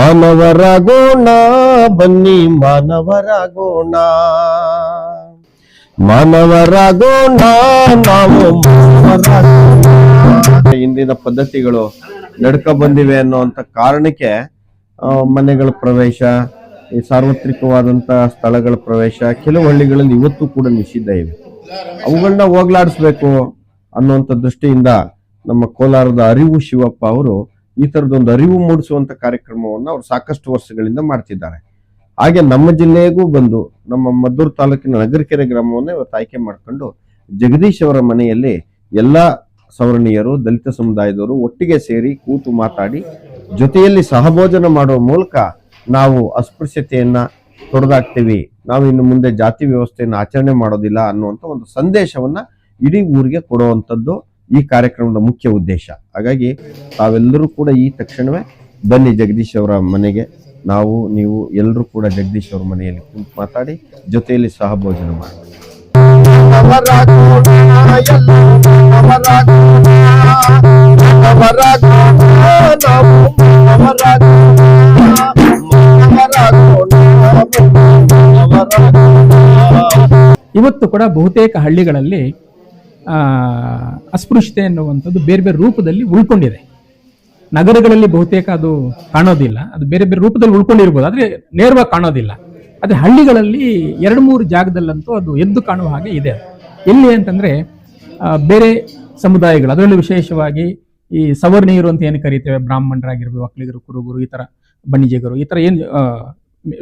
ಮಾನವರಾಗೋಣ ಬನ್ನಿ ಮಾನವರಾಗೋಣ ಮಾನವರಾಗೋಣ ನಾವು. ಇಂದಿನ ಪದ್ಧತಿಗಳು ನಡ್ಕ ಬಂದಿವೆ ಅನ್ನುವಂತ ಕಾರಣಕ್ಕೆ ಮನೆಗಳ ಪ್ರವೇಶ, ಈ ಸಾರ್ವತ್ರಿಕವಾದಂತ ಸ್ಥಳಗಳ ಪ್ರವೇಶ, ಕೆಲವು ಹಳ್ಳಿಗಳಲ್ಲಿ ಇವತ್ತು ಕೂಡ ನಿಷಿದ್ಧ ಇವೆ ಅವುಗಳನ್ನ ಹೋಗ್ಲಾಡಿಸ್ಬೇಕು ಅನ್ನುವಂಥ ದೃಷ್ಟಿಯಿಂದ ನಮ್ಮ ಕೋಲಾರದ ಅರಿವು ಶಿವಪ್ಪ ಅವರು ಈ ಥರದೊಂದು ಅರಿವು ಮೂಡಿಸುವಂತ ಕಾರ್ಯಕ್ರಮವನ್ನು ಅವರು ಸಾಕಷ್ಟು ವರ್ಷಗಳಿಂದ ಮಾಡ್ತಿದ್ದಾರೆ. ಹಾಗೆ ನಮ್ಮ ಜಿಲ್ಲೆಗೂ ಬಂದು ನಮ್ಮ ಮದ್ದೂರು ತಾಲೂಕಿನ ನಗರಕೆರೆ ಗ್ರಾಮವನ್ನು ಇವತ್ತು ಆಯ್ಕೆ ಮಾಡಿಕೊಂಡು ಜಗದೀಶ್ ಅವರ ಮನೆಯಲ್ಲಿ ಎಲ್ಲ ಸವರ್ಣೀಯರು, ದಲಿತ ಸಮುದಾಯದವರು ಒಟ್ಟಿಗೆ ಸೇರಿ ಕೂತು ಮಾತಾಡಿ ಜೊತೆಯಲ್ಲಿ ಸಹಭೋಜನ ಮಾಡುವ ಮೂಲಕ ನಾವು ಅಸ್ಪೃಶ್ಯತೆಯನ್ನ ತೊಡೆದಾಕ್ತೀವಿ. ನಾವು ಇನ್ನು ಮುಂದೆ ಜಾತಿ ವ್ಯವಸ್ಥೆಯನ್ನು ಆಚರಣೆ ಮಾಡೋದಿಲ್ಲ ಅನ್ನುವಂಥ ಒಂದು ಸಂದೇಶವನ್ನ ಇಡೀ ಊರಿಗೆ ಕೊಡುವಂಥದ್ದು ಈ ಕಾರ್ಯಕ್ರಮದ ಮುಖ್ಯ ಉದ್ದೇಶ. ಹಾಗಾಗಿ ತಾವೆಲ್ಲರೂ ಕೂಡ ಈ ತಕ್ಷಣವೇ ಬನ್ನಿ ಜಗದೀಶ್ ಅವರ ಮನೆಗೆ. ನಾವು, ನೀವು ಎಲ್ಲರೂ ಕೂಡ ಜಗದೀಶ್ ಅವರ ಮನೆಯಲ್ಲಿ ಕುಂತು ಮಾತಾಡಿ, ಜೊತೆಯಲ್ಲಿ ಸಹ ಭೋಜನ ಇವತ್ತು ಕೂಡ ಬಹುತೇಕ ಹಳ್ಳಿಗಳಲ್ಲಿ ಅಸ್ಪೃಶ್ಯತೆ ಎನ್ನುವಂಥದ್ದು ಬೇರೆ ಬೇರೆ ರೂಪದಲ್ಲಿ ಉಳ್ಕೊಂಡಿದೆ. ನಗರಗಳಲ್ಲಿ ಬಹುತೇಕ ಅದು ಕಾಣೋದಿಲ್ಲ. ಅದು ಬೇರೆ ಬೇರೆ ರೂಪದಲ್ಲಿ ಉಳ್ಕೊಂಡಿರ್ಬೋದು. ಆದರೆ ನೇರವಾಗಿ ಕಾಣೋದಿಲ್ಲ. ಆದರೆ ಹಳ್ಳಿಗಳಲ್ಲಿ ಎರಡು ಮೂರು ಜಾಗದಲ್ಲಂತೂ ಅದು ಎದ್ದು ಕಾಣುವ ಹಾಗೆ ಇದೆ. ಎಲ್ಲಿ ಅಂತಂದರೆ ಬೇರೆ ಸಮುದಾಯಗಳು, ಅದರಲ್ಲಿ ವಿಶೇಷವಾಗಿ ಈ ಸವರ್ಣೀಯರು ಅಂತ ಏನು ಕರೀತೇವೆ? ಬ್ರಾಹ್ಮಣರಾಗಿರ್ಬೋದು ಒಕ್ಕಲಿಗರು ಕುರುಬರು, ಈ ಥರ ಬಣಿಜಿಗರು ಈ ಥರ ಏನು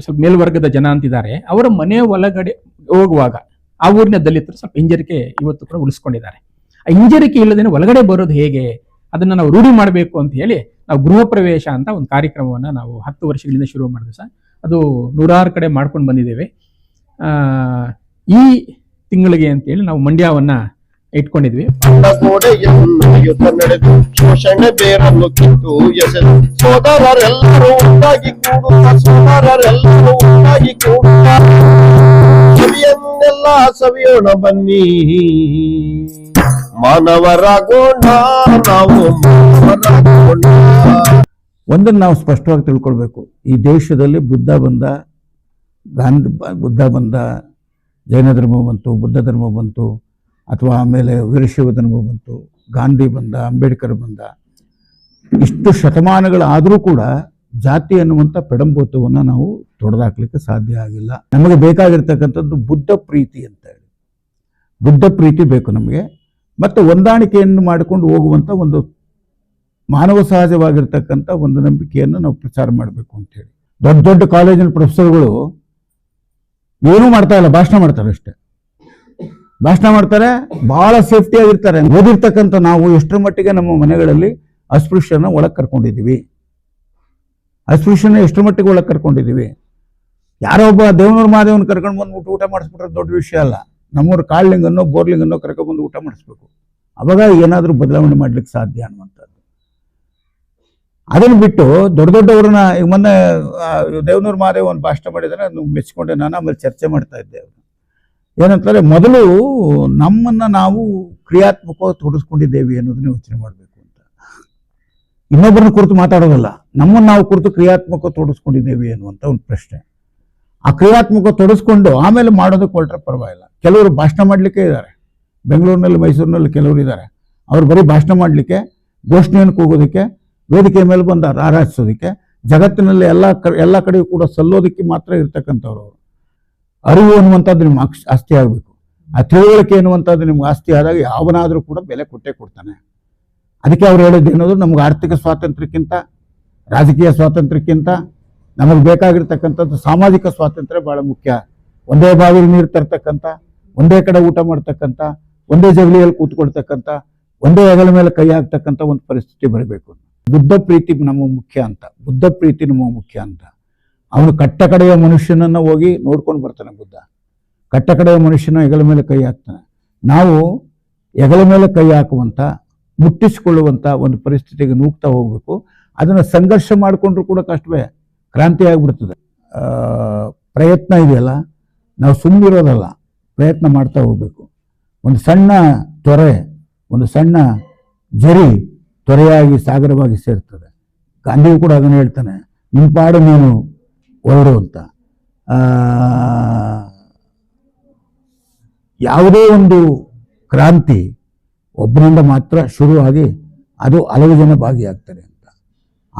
ಸ್ವಲ್ಪ ಮೇಲ್ವರ್ಗದ ಜನ ಅಂತಿದ್ದಾರೆ. ಅವರ ಮನೆ ಒಳಗಡೆ ಹೋಗುವಾಗ ಆ ಊರಿನ ದಲಿತರು ಸ್ವಲ್ಪ ಹಿಂಜರಿಕೆ ಇವತ್ತು ಕೂಡ ಉಳಿಸ್ಕೊಂಡಿದ್ದಾರೆ. ಆ ಹಿಂಜರಿಕೆ ಇಲ್ಲದೇನೆ ಒಳಗಡೆ ಬರೋದು ಹೇಗೆ? ಅದನ್ನ ನಾವು ರೂಢಿ ಮಾಡಬೇಕು ಅಂತ ಹೇಳಿ ನಾವು ಗೃಹ ಪ್ರವೇಶ ಅಂತ ಒಂದು ಕಾರ್ಯಕ್ರಮವನ್ನ ನಾವು ಹತ್ತು ವರ್ಷಗಳಿಂದ ಶುರು ಮಾಡಿದ್ವಿ ಸರ್. ಅದು ನೂರಾರು ಕಡೆ ಮಾಡ್ಕೊಂಡು ಬಂದಿದ್ದೇವೆ. ಆ, ಈ ತಿಂಗಳಿಗೆ ಅಂತೇಳಿ ನಾವು ಮಂಡ್ಯವನ್ನ ಇಟ್ಕೊಂಡಿದ್ವಿ. ಸವಿಯನ್ನೆಲ್ಲ ಸವಿಯೋಣ ಬನ್ನಿ. ಮಾನವರಾಗೋಣ ನಾವು ಒಂದನ್ನು ನಾವು ಸ್ಪಷ್ಟವಾಗಿ ತಿಳ್ಕೊಳ್ಬೇಕು. ಈ ದೇಶದಲ್ಲಿ ಬುದ್ಧ ಬಂದ, ಗಾಂಧಿ ಬುದ್ಧ ಬಂದ, ಜೈನ ಧರ್ಮ ಬಂತು, ಬುದ್ಧ ಧರ್ಮ ಬಂತು, ಅಥವಾ ಆಮೇಲೆ ವೀರಶೈವ ಧರ್ಮ ಬಂತು, ಗಾಂಧಿ ಬಂದ, ಅಂಬೇಡ್ಕರ್ ಬಂದ, ಇಷ್ಟು ಶತಮಾನಗಳಾದರೂ ಕೂಡ ಜಾತಿ ಅನ್ನುವಂಥ ಪೆಡಂಬೋತವನ್ನು ನಾವು ತೊಡೆದಾಕ್ಲಿಕ್ಕೆ ಸಾಧ್ಯ ಆಗಿಲ್ಲ. ನಮಗೆ ಬೇಕಾಗಿರ್ತಕ್ಕಂಥದ್ದು ಬುದ್ಧ ಪ್ರೀತಿ ಅಂತ ಹೇಳಿ. ಬುದ್ಧ ಪ್ರೀತಿ ಬೇಕು ನಮಗೆ. ಮತ್ತು ಹೊಂದಾಣಿಕೆಯನ್ನು ಮಾಡಿಕೊಂಡು ಹೋಗುವಂಥ ಒಂದು ಮಾನವ ಸಹಜವಾಗಿರ್ತಕ್ಕಂಥ ಒಂದು ನಂಬಿಕೆಯನ್ನು ನಾವು ಪ್ರಚಾರ ಮಾಡಬೇಕು ಅಂತೇಳಿ ದೊಡ್ಡ ದೊಡ್ಡ ಕಾಲೇಜಿನ ಪ್ರೊಫೆಸರ್ಗಳು ಏನೂ ಮಾಡ್ತಾ ಇಲ್ಲ, ಭಾಷಣ ಮಾಡ್ತಾರೆ ಅಷ್ಟೇ. ಭಾಷಣ ಮಾಡ್ತಾರೆ ಬಹಳ ಸೇಫ್ಟಿಯಾಗಿರ್ತಾರೆ ಓದಿರ್ತಕ್ಕಂಥ ನಾವು ಎಷ್ಟರ ಮಟ್ಟಿಗೆ ನಮ್ಮ ಮನೆಗಳಲ್ಲಿ ಅಸ್ಪೃಶ್ಯನ ಒಳಗೆ ಕರ್ಕೊಂಡಿದ್ದೀವಿ. ಅಸ್ಪೃಶ್ಯನ ಎಷ್ಟರ ಮಟ್ಟಿಗೆ ಒಳಗೆ ಕರ್ಕೊಂಡಿದ್ದೀವಿ. ಯಾರೋ ಒಬ್ಬ ದೇವನೂರು ಮಹಾದೇವನ ಕರ್ಕೊಂಡು ಬಂದ್ಬಿಟ್ಟು ಊಟ ಮಾಡಿಸ್ಬಿಟ್ರೆ ದೊಡ್ಡ ವಿಷಯ ಅಲ್ಲ. ನಮ್ಮೂರು ಕಾಳ್ಲಿಂಗನ್ನೋ ಬೋರ್ಲಿಂಗನ್ನೋ ಕರ್ಕೊಂಡ್ಬಂದು ಊಟ ಮಾಡಿಸ್ಬೇಕು. ಅವಾಗ ಏನಾದರೂ ಬದಲಾವಣೆ ಮಾಡ್ಲಿಕ್ಕೆ ಸಾಧ್ಯ ಅನ್ನುವಂಥದ್ದು. ಅದನ್ನು ಬಿಟ್ಟು ದೊಡ್ಡ ದೊಡ್ಡವ್ರನ್ನ ಈಗ ಮೊನ್ನೆ ದೇವನೂರು ಮಹಾದೇವ್ ಒಂದು ಭಾಷಣ ಮಾಡಿದರೆ, ಅದನ್ನು ಮೆಚ್ಚಿಕೊಂಡೆ ನಾನು ಆಮೇಲೆ ಚರ್ಚೆ ಮಾಡ್ತಾ ಇದ್ದೆ ಅವರು ಏನಂತಾರೆ ಮೊದಲು ನಮ್ಮನ್ನ ನಾವು ಕ್ರಿಯಾತ್ಮಕವಾಗಿ ತೊಡಸ್ಕೊಂಡಿದ್ದೇವೆ ಅನ್ನೋದನ್ನ ಯೋಚನೆ ಮಾಡಬೇಕು ಅಂತ. ಇನ್ನೊಬ್ಬರನ್ನ ಕುರಿತು ಮಾತಾಡೋದಲ್ಲ, ನಮ್ಮನ್ನು ನಾವು ಕುರಿತು ಕ್ರಿಯಾತ್ಮಕ ತೊಡಸ್ಕೊಂಡಿದ್ದೇವೆ ಅನ್ನುವಂಥ ಒಂದು ಪ್ರಶ್ನೆ. ಆ ಕ್ರಿಯಾತ್ಮಕ ತೊಡಸ್ಕೊಂಡು ಆಮೇಲೆ ಮಾಡೋದಕ್ಕೆ ಹೊರಟ್ರೆ ಪರವಾಗಿಲ್ಲ. ಕೆಲವರು ಭಾಷಣ ಮಾಡಲಿಕ್ಕೆ ಇದ್ದಾರೆ. ಬೆಂಗಳೂರಿನಲ್ಲಿ, ಮೈಸೂರಿನಲ್ಲಿ ಕೆಲವರು ಇದ್ದಾರೆ. ಅವ್ರು ಬರೀ ಭಾಷಣ ಮಾಡಲಿಕ್ಕೆ ಘೋಷಣೆಯನ್ನು ಕೂಗೋದಕ್ಕೆ ವೇದಿಕೆ ಮೇಲೆ ಬಂದು ಆರಾಧಿಸೋದಕ್ಕೆ ಜಗತ್ತಿನಲ್ಲಿ ಎಲ್ಲ ಕ, ಎಲ್ಲ ಕಡೆಯೂ ಕೂಡ ಸಲ್ಲೋದಕ್ಕೆ ಮಾತ್ರ ಇರ್ತಕ್ಕಂಥವ್ರು ಅವರು. ಅರಿವು ಅನ್ನುವಂಥದ್ದು ನಿಮ್ಗೆ ಆಸ್ತಿ ಆಗಬೇಕು. ಆ ತಿಳುವಳಿಕೆ ಅನ್ನುವಂಥದ್ದು ನಿಮ್ಗೆ ಆಸ್ತಿ ಆದಾಗ ಯಾವನಾದರೂ ಕೂಡ ಬೆಲೆ ಕೊಟ್ಟೇ ಕೊಡ್ತಾನೆ. ಅದಕ್ಕೆ ಅವ್ರು ಹೇಳಿದ್ದು ಏನಾದರೂ ನಮ್ಗೆ ಆರ್ಥಿಕ ಸ್ವಾತಂತ್ರ್ಯಕ್ಕಿಂತ, ರಾಜಕೀಯ ಸ್ವಾತಂತ್ರ್ಯಕ್ಕಿಂತ ನಮಗೆ ಬೇಕಾಗಿರ್ತಕ್ಕಂಥದ್ದು ಸಾಮಾಜಿಕ ಸ್ವಾತಂತ್ರ್ಯ ಬಹಳ ಮುಖ್ಯ. ಒಂದೇ ಬಾವಿಲಿ ನೀರು ತರ್ತಕ್ಕಂಥ, ಒಂದೇ ಕಡೆ ಊಟ ಮಾಡ್ತಕ್ಕಂಥ, ಒಂದೇ ಜಗಳಿಯಲ್ಲಿ ಕೂತ್ಕೊಳ್ತಕ್ಕಂಥ, ಒಂದೇ ಹೆಗಲ ಮೇಲೆ ಕೈ ಹಾಕ್ತಕ್ಕಂಥ ಒಂದು ಪರಿಸ್ಥಿತಿ ಬರಬೇಕು. ಬುದ್ಧ ಪ್ರೀತಿ ನಮ್ಮ ಮುಖ್ಯ ಅಂತ. ಬುದ್ಧ ಪ್ರೀತಿ ನಮ್ಮ ಮುಖ್ಯ ಅಂತ. ಅವನು ಕಟ್ಟ ಕಡೆಯ ಮನುಷ್ಯನನ್ನು ಹೋಗಿ ನೋಡ್ಕೊಂಡು ಬರ್ತಾನೆ ಬುದ್ಧ. ಕಟ್ಟ ಕಡೆಯ ಮನುಷ್ಯನ ಹೆಗಲ ಮೇಲೆ ಕೈ ಹಾಕ್ತಾನೆ. ನಾವು ಹೆಗಲ ಮೇಲೆ ಕೈ ಹಾಕುವಂಥ, ಮುಟ್ಟಿಸಿಕೊಳ್ಳುವಂಥ ಒಂದು ಪರಿಸ್ಥಿತಿಗೆ ನೂಗ್ತಾ ಹೋಗಬೇಕು. ಅದನ್ನು ಸಂಘರ್ಷ ಮಾಡಿಕೊಂಡ್ರು ಕೂಡ ಕಷ್ಟವೇ. ಕ್ರಾಂತಿ ಆಗಿಬಿಡ್ತದೆ. ಪ್ರಯತ್ನ ಇದೆಯಲ್ಲ? ನಾವು ಸುಮ್ಮನಿರೋದಲ್ಲ ಪ್ರಯತ್ನ ಮಾಡ್ತಾ ಹೋಗಬೇಕು. ಒಂದು ಸಣ್ಣ ತೊರೆ, ಒಂದು ಸಣ್ಣ ಜರಿ ತೊರೆಯಾಗಿ ಸಾಗರವಾಗಿ ಸೇರ್ತದೆ. ಗಾಂಧಿಯು ಕೂಡ ಅದನ್ನು ಹೇಳ್ತಾನೆ ನಿಮ್ಮ ಪಾಡು ನೀನು ಹೊರಡು ಅಂತ. ಯಾವುದೇ ಒಂದು ಕ್ರಾಂತಿ ಒಬ್ಬರಿಂದ ಮಾತ್ರ ಶುರುವಾಗಿ ಅದು ಹಲವು ಜನ ಭಾಗಿಯಾಗ್ತಾರೆ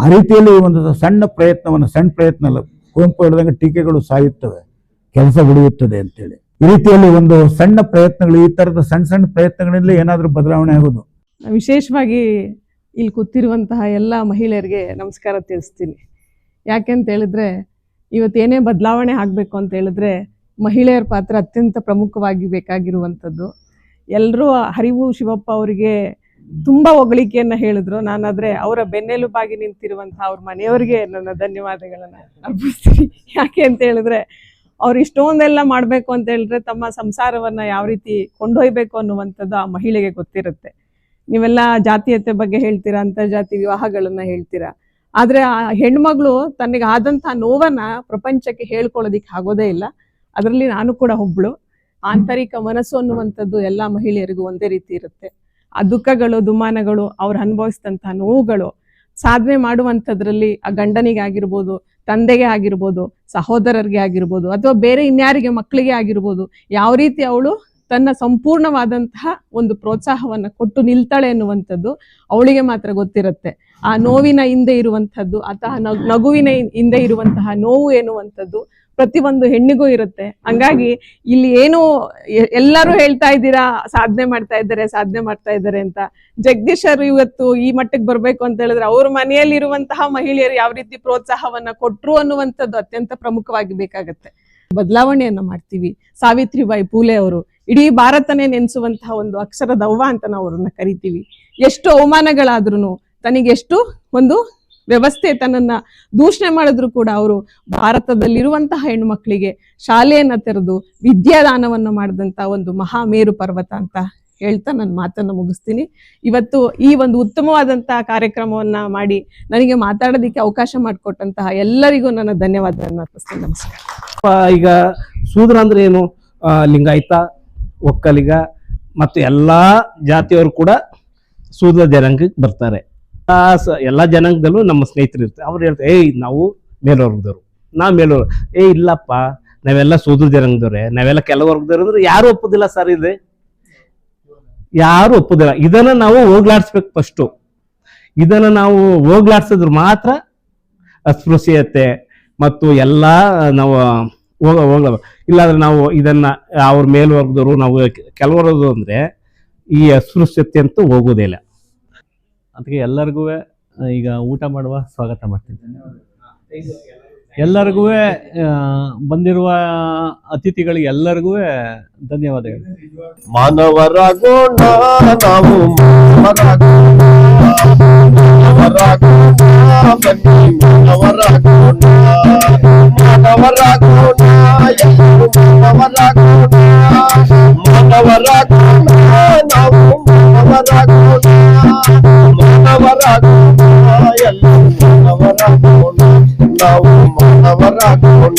ಆ ರೀತಿಯಲ್ಲಿ ಒಂದು ಸಣ್ಣ ಪ್ರಯತ್ನವನ್ನು, ಸಣ್ಣ ಪ್ರಯತ್ನ ಅಲ್ಲ, ಕುವೆಂಪು ಹೇಳಿದಂಗೆ ಟೀಕೆಗಳು ಸಾಯುತ್ತವೆ, ಕೆಲಸ ಉಳಿಯುತ್ತದೆ ಅಂತೇಳಿ. ಈ ರೀತಿಯಲ್ಲಿ ಒಂದು ಸಣ್ಣ ಪ್ರಯತ್ನಗಳು, ಈ ತರದ ಸಣ್ಣ ಸಣ್ಣ ಪ್ರಯತ್ನಗಳಿಂದಲೇ ಏನಾದರೂ ಬದಲಾವಣೆ ಆಗೋದು? ವಿಶೇಷವಾಗಿ ಇಲ್ಲಿ ಕೂತಿರುವಂತಹ ಎಲ್ಲ ಮಹಿಳೆಯರಿಗೆ ನಮಸ್ಕಾರ ತಿಳಿಸ್ತೀನಿ. ಯಾಕೆಂತ ಹೇಳಿದ್ರೆ ಇವತ್ತೇನೇ ಬದಲಾವಣೆ ಆಗಬೇಕು ಅಂತ ಹೇಳಿದ್ರೆ, ಮಹಿಳೆಯರ ಪಾತ್ರ ಅತ್ಯಂತ ಪ್ರಮುಖವಾಗಿ ಬೇಕಾಗಿರುವಂಥದ್ದು. ಎಲ್ಲರೂ ಹರಿವು ಶಿವಪ್ಪ ಅವರಿಗೆ ತುಂಬ ಹೊಗಳಿಕೆಯನ್ನ ಹೇಳಿದ್ರು. ನಾನಾದ್ರೆ ಅವರ ಬೆನ್ನೆಲುಬಾಗಿ ನಿಂತಿರುವಂತಹ ಅವ್ರ ಮನೆಯವರಿಗೆ ನನ್ನ ಧನ್ಯವಾದಗಳನ್ನ ಅರ್ಪಿಸ್ತೀನಿ. ಯಾಕೆ ಅಂತ ಹೇಳಿದ್ರೆ, ಅವ್ರು ಇಷ್ಟೊಂದೆಲ್ಲ ಮಾಡಬೇಕು ಅಂತ ಹೇಳಿದ್ರೆ ತಮ್ಮ ಸಂಸಾರವನ್ನ ಯಾವ ರೀತಿ ಕೊಂಡೊಯ್ಬೇಕು ಅನ್ನುವಂಥದ್ದು ಆ ಮಹಿಳೆಗೆ ಗೊತ್ತಿರುತ್ತೆ. ನೀವೆಲ್ಲ ಜಾತೀಯತೆ ಬಗ್ಗೆ ಹೇಳ್ತೀರಾ, ಅಂತರ್ಜಾತಿ ವಿವಾಹಗಳನ್ನ ಹೇಳ್ತೀರಾ? ಆದ್ರೆ ಆ ಹೆಣ್ಮಗಳು ತನಗೆ ಆದಂತಹ ನೋವನ್ನ ಪ್ರಪಂಚಕ್ಕೆ ಹೇಳ್ಕೊಳ್ಳೋದಿಕ್ಕೆ ಆಗೋದೇ ಇಲ್ಲ. ಅದರಲ್ಲಿ ನಾನು ಕೂಡ ಒಬ್ಳು. ಆಂತರಿಕ ಮನಸ್ಸು ಅನ್ನುವಂಥದ್ದು ಎಲ್ಲಾ ಮಹಿಳೆಯರಿಗೂ ಒಂದೇ ರೀತಿ ಇರುತ್ತೆ. ಆ ದುಃಖಗಳು, ದುಮಾನಗಳು ಅವ್ರು ಅನುಭವಿಸಿದಂತಹ ನೋವುಗಳು ಸಾಧನೆ ಮಾಡುವಂಥದ್ರಲ್ಲಿ ಆ ಗಂಡನಿಗೆ ಆಗಿರ್ಬೋದು, ತಂದೆಗೆ ಆಗಿರ್ಬೋದು, ಸಹೋದರರಿಗೆ ಆಗಿರ್ಬೋದು ಅಥವಾ ಬೇರೆ ಇನ್ಯಾರಿಗೆ ಮಕ್ಕಳಿಗೆ ಆಗಿರ್ಬೋದು, ಯಾವ ರೀತಿ ಅವಳು ತನ್ನ ಸಂಪೂರ್ಣವಾದಂತಹ ಒಂದು ಪ್ರೋತ್ಸಾಹವನ್ನ ಕೊಟ್ಟು ನಿಲ್ತಾಳೆ ಅನ್ನುವಂಥದ್ದು ಅವಳಿಗೆ ಮಾತ್ರ ಗೊತ್ತಿರುತ್ತೆ. ಆ ನೋವಿನ ಹಿಂದೆ ಇರುವಂಥದ್ದು ಅಥವಾ ನಗುವಿನ ಹಿಂದೆ ಇರುವಂತಹ ನೋವು ಎನ್ನುವಂಥದ್ದು ಪ್ರತಿಯೊಂದು ಹೆಣ್ಣಿಗೂ ಇರುತ್ತೆ. ಹಂಗಾಗಿ ಇಲ್ಲಿ ಏನು ಎಲ್ಲರೂ ಹೇಳ್ತಾ ಇದ್ದೀರಾ, ಸಾಧನೆ ಮಾಡ್ತಾ ಇದ್ದಾರೆ, ಸಾಧನೆ ಮಾಡ್ತಾ ಇದ್ದಾರೆ ಅಂತ. ಜಗದೀಶರು ಇವತ್ತು ಈ ಮಟ್ಟಕ್ಕೆ ಬರ್ಬೇಕು ಅಂತ ಹೇಳಿದ್ರೆ ಅವ್ರ ಮನೆಯಲ್ಲಿ ಇರುವಂತಹ ಮಹಿಳೆಯರು ಯಾವ ರೀತಿ ಪ್ರೋತ್ಸಾಹವನ್ನ ಕೊಟ್ರು ಅನ್ನುವಂಥದ್ದು ಅತ್ಯಂತ ಪ್ರಮುಖವಾಗಿ ಬೇಕಾಗತ್ತೆ. ಬದಲಾವಣೆಯನ್ನ ಮಾಡ್ತೀವಿ. ಸಾವಿತ್ರಿಬಾಯಿ ಪೂಲೆ ಅವರು ಇಡೀ ಭಾರತನೇ ನೆನೆಸುವಂತಹ ಒಂದು ಅಕ್ಷರ ದವ್ವ ಅಂತ ನಾವು ಅವ್ರನ್ನ ಕರಿತೀವಿ. ಎಷ್ಟು ಅವಮಾನಗಳಾದ್ರೂ ತನಗೆಷ್ಟು ಒಂದು ವ್ಯವಸ್ಥೆ ತನ್ನನ್ನ ದೂಷಣೆ ಮಾಡಿದ್ರು ಕೂಡ ಅವರು ಭಾರತದಲ್ಲಿರುವಂತಹ ಹೆಣ್ಣು ಮಕ್ಕಳಿಗೆ ಶಾಲೆಯನ್ನ ತೆರೆದು ವಿದ್ಯಾದಾನವನ್ನು ಮಾಡಿದಂತ ಒಂದು ಮಹಾ ಮೇರು ಪರ್ವತ ಅಂತ ಹೇಳ್ತಾ ನನ್ನ ಮಾತನ್ನ ಮುಗಿಸ್ತೀನಿ. ಇವತ್ತು ಈ ಒಂದು ಉತ್ತಮವಾದಂತಹ ಕಾರ್ಯಕ್ರಮವನ್ನ ಮಾಡಿ ನನಗೆ ಮಾತಾಡೋದಕ್ಕೆ ಅವಕಾಶ ಮಾಡಿಕೊಟ್ಟಂತಹ ಎಲ್ಲರಿಗೂ ನನ್ನ ಧನ್ಯವಾದಗಳನ್ನು ಅರ್ಪಿಸ್ತೀನಿ ನಮಸ್ಕಾರ. ಈಗ ಸೂದ್ರ ಅಂದ್ರೆ ಏನು? ಲಿಂಗಾಯತ ಒಕ್ಕಲಿಗ ಮತ್ತು ಎಲ್ಲ ಜಾತಿಯವರು ಕೂಡ ಸೂದ ಜನಾಂಗಕ್ಕೆ ಬರ್ತಾರೆ. ಎಲ್ಲಾ ಜನಾಂಗದಲ್ಲೂ ನಮ್ಮ ಸ್ನೇಹಿತರು ಇರ್ತಾರೆ. ಅವ್ರು ಹೇಳ್ತಾರೆ, ಏಯ್, ನಾವು ಮೇಲ್ವರ್ಗದವರು, ನಾವು ಮೇಲ್ವರ್ಗ ಏ, ಇಲ್ಲಪ್ಪ, ನಾವೆಲ್ಲ ಶೂದ್ರ ಜನಾಂಗದವ್ರೆ, ನಾವೆಲ್ಲ ಕೆಲವರ್ಗದವ್ರು ಅಂದ್ರೆ ಯಾರು ಒಪ್ಪುದಿಲ್ಲ ಸರ್ ಇದೆ ಯಾರು ಒಪ್ಪುದಿಲ್ಲ. ಇದನ್ನ ನಾವು ಹೋಗ್ಲಾಡ್ಸ್ಬೇಕು ಫಸ್ಟು ಇದನ್ನ ನಾವು ಹೋಗ್ಲಾಡ್ಸಿದ್ರು ಮಾತ್ರ ಅಸ್ಪೃಶ್ಯತೆ ಮತ್ತು ಎಲ್ಲ ನಾವು ಹೋಗ ಹೋಗಲ್ಲ ಇಲ್ಲಾಂದ್ರೆ ನಾವು ಇದನ್ನ ಅವ್ರ ಮೇಲ್ವರ್ಗದವರು ನಾವು ಕೆಲವರದು ಅಂದ್ರೆ ಈ ಅಸ್ಪೃಶ್ಯತೆ ಅಂತೂ ಹೋಗೋದೇ ಇಲ್ಲ. ಅದಕ್ಕೆ ಎಲ್ಲರಿಗೂ ಈಗ ಊಟ ಮಾಡುವ ಸ್ವಾಗತ ಮಾಡ್ತೀನಿ. ಎಲ್ಲರಿಗೂ ಬಂದಿರುವ ಅತಿಥಿಗಳಿಗೆ ಎಲ್ಲರಿಗೂ ಧನ್ಯವಾದಗಳು. ಮಾನವರಾಗೋಣ ನಾವು ಮಾನವರಾಗೋಣ ಮಾನವರಾಗೋಣ ಬನ್ನಿ ಮಾನವರಾಗೋಣ ಮಾನವರಾಗೋಣ ಎಲ್ಲರೂ ಮಾನವರಾಗೋಣ ಮಾನವರಾಗೋಣ ನಾವು ಮಾನವರಾಗೋಣ ಮಾನವರಾಗೋಣ ಎಲ್ಲರೂ ಮಾನವರಾಗೋಣ ನಾವು ಮಾನವರಾಗೋಣ